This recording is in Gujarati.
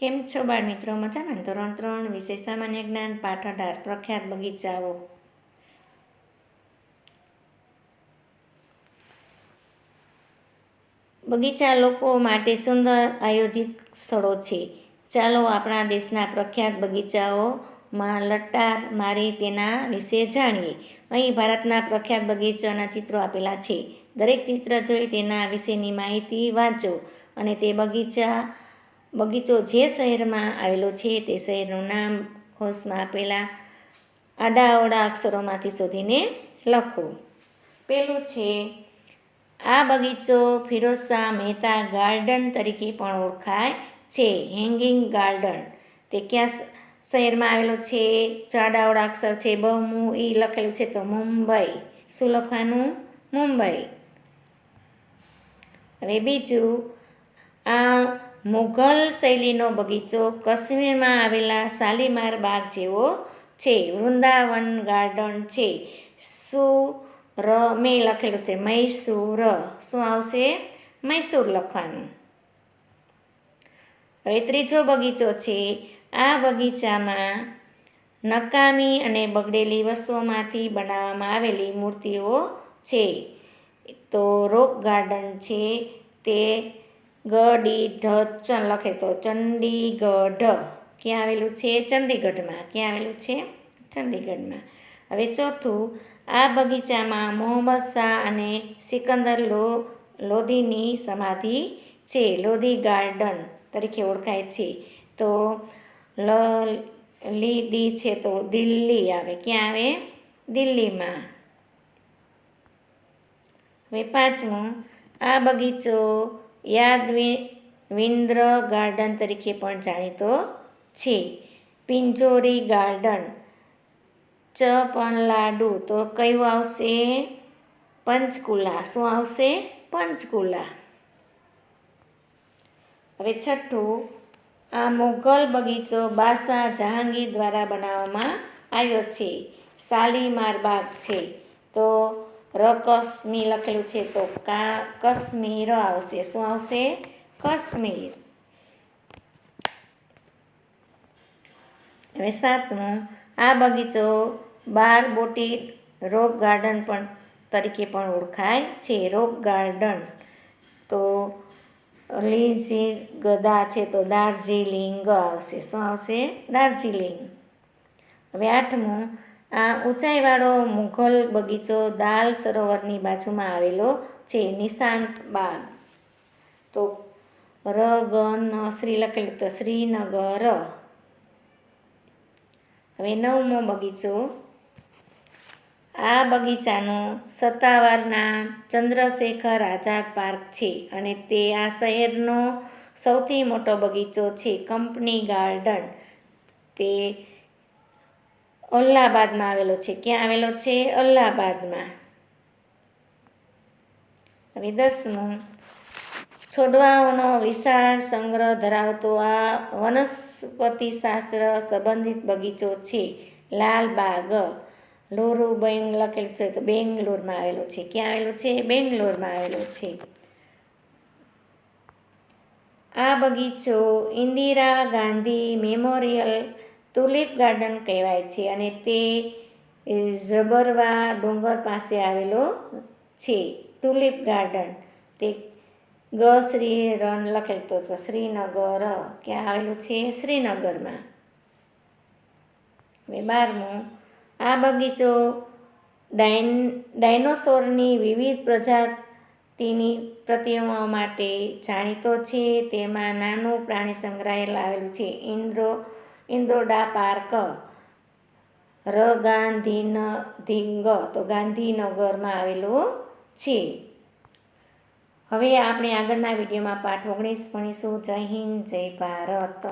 કેમ છો બાળ મિત્રો? મજામાં ધોરણ ત્રણ વિશે સામાન્ય જ્ઞાન પાઠ અઢાર પ્રખ્યાત બગીચાઓ. બગીચા લોકો માટે સુંદર આયોજિત સ્થળો છે. ચાલો આપણા દેશના પ્રખ્યાત બગીચાઓમાં લટાર મારી તેના વિશે જાણીએ. અહીં ભારતના પ્રખ્યાત બગીચાના ચિત્રો આપેલા છે. દરેક ચિત્ર જોઈ તેના વિશેની માહિતી વાંચો અને તે બગીચા બગીચો જે શહેરમાં આવેલો છે તે શહેરનું નામ ખોસમાં આપેલા આડાઅવળા અક્ષરોમાંથી શોધીને લખો. પેલું છે, આ બગીચો ફિરોઝ મહેતા ગાર્ડન તરીકે પણ ઓળખાય છે, હેંગિંગ ગાર્ડન. તે ક્યાં શહેરમાં આવેલો છે? ચાડાવડા અક્ષર છે બહુ એ લખેલું છે તો મુંબઈ. શું લખવાનું? મુંબઈ. હવે બીજું, આ મુઘલ શૈલીનો બગીચો કાશ્મીરમાં આવેલા શાલીમાર બાગ જેવો છે. વૃંદાવન ગાર્ડન છે. સુર મેં લખેલું છે, મૈસૂર. શું આવશે? મૈસૂર લખવાનું. હવે ત્રીજો બગીચો છે. આ બગીચામાં નકામી અને બગડેલી વસ્તુઓમાંથી બનાવવામાં આવેલી મૂર્તિઓ છે. તો રોક ગાર્ડન છે. તે ગડી ઢ, ચન લખે તો ચંડીગઢ. ક્યાં આવેલું છે? ચંદીગઢમાં. ક્યાં આવેલું છે? ચંદીગઢમાં. હવે ચોથું, આ બગીચામાં મોહમ્મદ શાહ અને સિકંદર લો, લોધીની સમાધિ છે. લોધી ગાર્ડન તરીકે ઓળખાય છે. તો લ લીદી છે તો દિલ્હી આવે. ક્યાં આવે? દિલ્હીમાં. હવે પાંચમું, આ બગીચો યાદવિન્દ્ર ગાર્ડન તરીકે પણ જાણીતો છે. પિંજોરી ગાર્ડન. ચ પણ લાડુ. તો કયું આવશે? પંચકુલા. શું આવશે? પંચકુલા. હવે છઠ્ઠું. આ મુઘલ બગીચો બાદશાહ જહાંગીર દ્વારા બનાવવામાં આવ્યો છે. શાલીમાર બાગ છે. તો રકસમી લખેલું છે તો કા કશ્મીર આવશે. શું આવશે? કશ્મીર હવે સાતમું, આ બગીચો બાર બોટી રોક ગાર્ડન પણ તરીકે પણ ઓળખાય છે. Rock garden. તો લીઝી ગદા છે તો દાર્જિલિંગ આવશે. શું આવશે? દાર્જિલિંગ. હવે આઠમું આ ઊંચાઈવાળો મુઘલ બગીચો દાલ સરોવરની બાજુમાં આવેલો છે, નિશાંત બાગ. તો ર, ગ, ન, શ્રી લખેલું તો શ્રીનગર. હવે નવમો બગીચો. આ બગીચાનું સત્તાવાર નામ ચંદ્રશેખર આઝાદ પાર્ક છે અને તે આ શહેરનો સૌથી મોટો બગીચો છે, કંપની ગાર્ડન. તે અલ્હાબાદમાં આવેલો છે. ક્યાં આવેલો છે? અલ્હાબાદમાં હવે દસમું. છોડવાઓનો વિશાળ સંગ્રહ ધરાવતો આ વનસ્પતિશાસ્ત્ર સંબંધિત બગીચો છે. લાલબાગ, લોરુ બેંગ, લખેલું છે તો બેંગ્લોરમાં આવેલો છે. ક્યાં આવેલો છે? બેંગ્લોરમાં આવેલો છે. આ બગીચો Indira Gandhi memorial tulip garden કહેવાય છે અને તે ઝબરવા ડુંગર પાસે આવેલો છે. તુલિપ ગાર્ડન તે ગ શ્રી રન લખેલતો તો શ્રીનગર, ક્યાં આવેલું છે? શ્રીનગરમાં. હવે બારમું. આ બગીચો ડાયન, ડાયનોસોરની વિવિધ પ્રજાતિની પ્રતિમાઓ માટે જાણીતો છે. તેમાં નાનું પ્રાણી સંગ્રહાયેલ આવેલું છે. ઇન્દ્રો ઇન્દ્રોડા પાર્ક, ર ગાંધીન ધીંગ તો ગાંધીનગરમાં આવેલું છે. હવે આપણે આગળના વિડીયોમાં પાઠ ઓગણીસ ભણીશું. જય હિન્દ, જય ભારત.